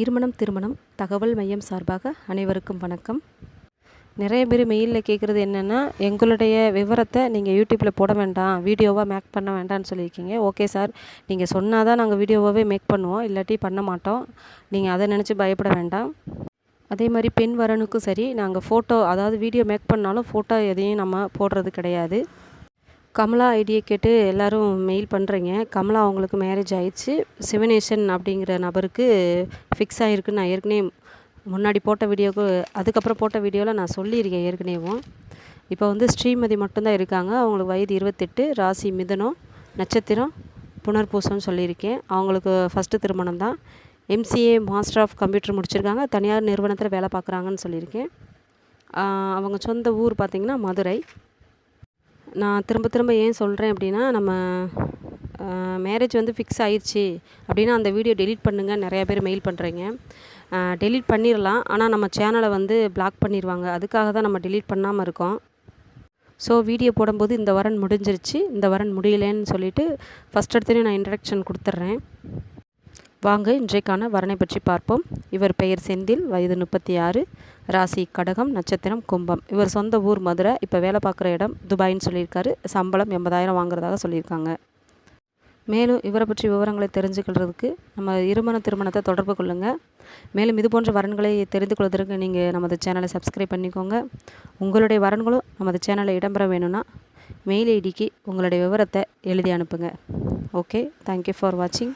இருமணம் திருமணம் தகவல் மையம் சார்பாக அனைவருக்கும் வணக்கம். நிறைய பேர் மெயிலில் கேட்குறது என்னென்னா எங்களுடைய விவரத்தை நீங்கள் யூடியூப்பில் போட வேண்டாம் வீடியோவாக மேக் பண்ண வேண்டாம்னு சொல்லியிருக்கீங்க. ஓகே சார் நீங்கள் சொன்னால் தான் நாங்கள் வீடியோவாகவே மேக் பண்ணுவோம் இல்லாட்டி பண்ண மாட்டோம். நீங்கள் அதை நினச்சி பயப்பட வேண்டாம். அதே மாதிரி பெண் வரனுக்கும் சரி நாங்கள் ஃபோட்டோ அதாவது வீடியோ மேக் பண்ணாலும் ஃபோட்டோ எதையும் நம்ம போடுறது கிடையாது. கமலா ஐடியை கேட்டு எல்லோரும் மெயில் பண்ணுறீங்க கமலா அவங்களுக்கு மேரேஜ் ஆயிடுச்சு. சிவனேஷன் அப்படிங்கிற நபருக்கு ஃபிக்ஸ் ஆகிருக்குன்னு நான் ஏற்கனவே முன்னாடி போட்ட வீடியோவுக்கு அதுக்கப்புறம் போட்ட வீடியோவில் நான் சொல்லியிருக்கேன் ஏற்கனவேவும். இப்போ வந்து ஸ்ரீமதி மட்டும்தான் இருக்காங்க. அவங்களுக்கு வயது இருபத்தெட்டு ராசி மிதனம் நட்சத்திரம் புனர்பூசம்னு சொல்லியிருக்கேன். அவங்களுக்கு ஃபஸ்ட்டு திருமணம் தான். எம்சிஏ மாஸ்டர் ஆஃப் கம்ப்யூட்டர் முடிச்சிருக்காங்க. தனியார் நிறுவனத்தில் வேலை பார்க்குறாங்கன்னு சொல்லியிருக்கேன். அவங்க சொந்த ஊர் பார்த்திங்கன்னா மதுரை. நான் திரும்ப திரும்ப ஏன் சொல்கிறேன் அப்படின்னா நம்ம மேரேஜ் வந்து ஃபிக்ஸ் ஆயிடுச்சு அப்படின்னா அந்த வீடியோ டெலீட் பண்ணுங்கள் நிறையா பேர் மெயில் பண்ணுறீங்க டெலீட் பண்ணிடலாம் ஆனால் நம்ம சேனலை வந்து பிளாக் பண்ணிடுவாங்க அதுக்காக தான் நம்ம டெலீட் பண்ணாமல் இருக்கோம். ஸோ வீடியோ போடும்போது இந்த வரன் முடிஞ்சிருச்சு. இந்த வரன் முடியலன்னு சொல்லிவிட்டு ஃபஸ்ட் எடுத்துகிட்டு நான் இன்ட்ரடக்ஷன் கொடுத்துட்றேன். வாங்க இன்றைக்கான வரனை பற்றி பார்ப்போம். இவர் பெயர் செந்தில் வயது முப்பத்தி ஆறு ராசி கடகம் நட்சத்திரம் கும்பம். இவர் சொந்த ஊர் மதுரை இப்போ வேலை பார்க்குற இடம் துபாயின்னு சொல்லியிருக்காரு. சம்பளம் எண்பதாயிரம் வாங்குறதாக சொல்லியிருக்காங்க. மேலும் இவரை பற்றி விவரங்களை தெரிஞ்சுக்கிறதுக்கு நம்ம இருமண திருமணத்தை தொடர்பு கொள்ளுங்கள் மேலும் இது போன்ற வரன்களை தெரிந்து கொள்வதற்கு நீங்கள் நமது சேனலை சப்ஸ்கிரைப் பண்ணிக்கோங்க. உங்களுடைய வரன்களும் நமது சேனலில் இடம்பெற வேணும்னா மெயில் ஐடிக்கு உங்களுடைய விவரத்தை எழுதி அனுப்புங்க. ஓகே தேங்க்யூ ஃபார் வாட்சிங்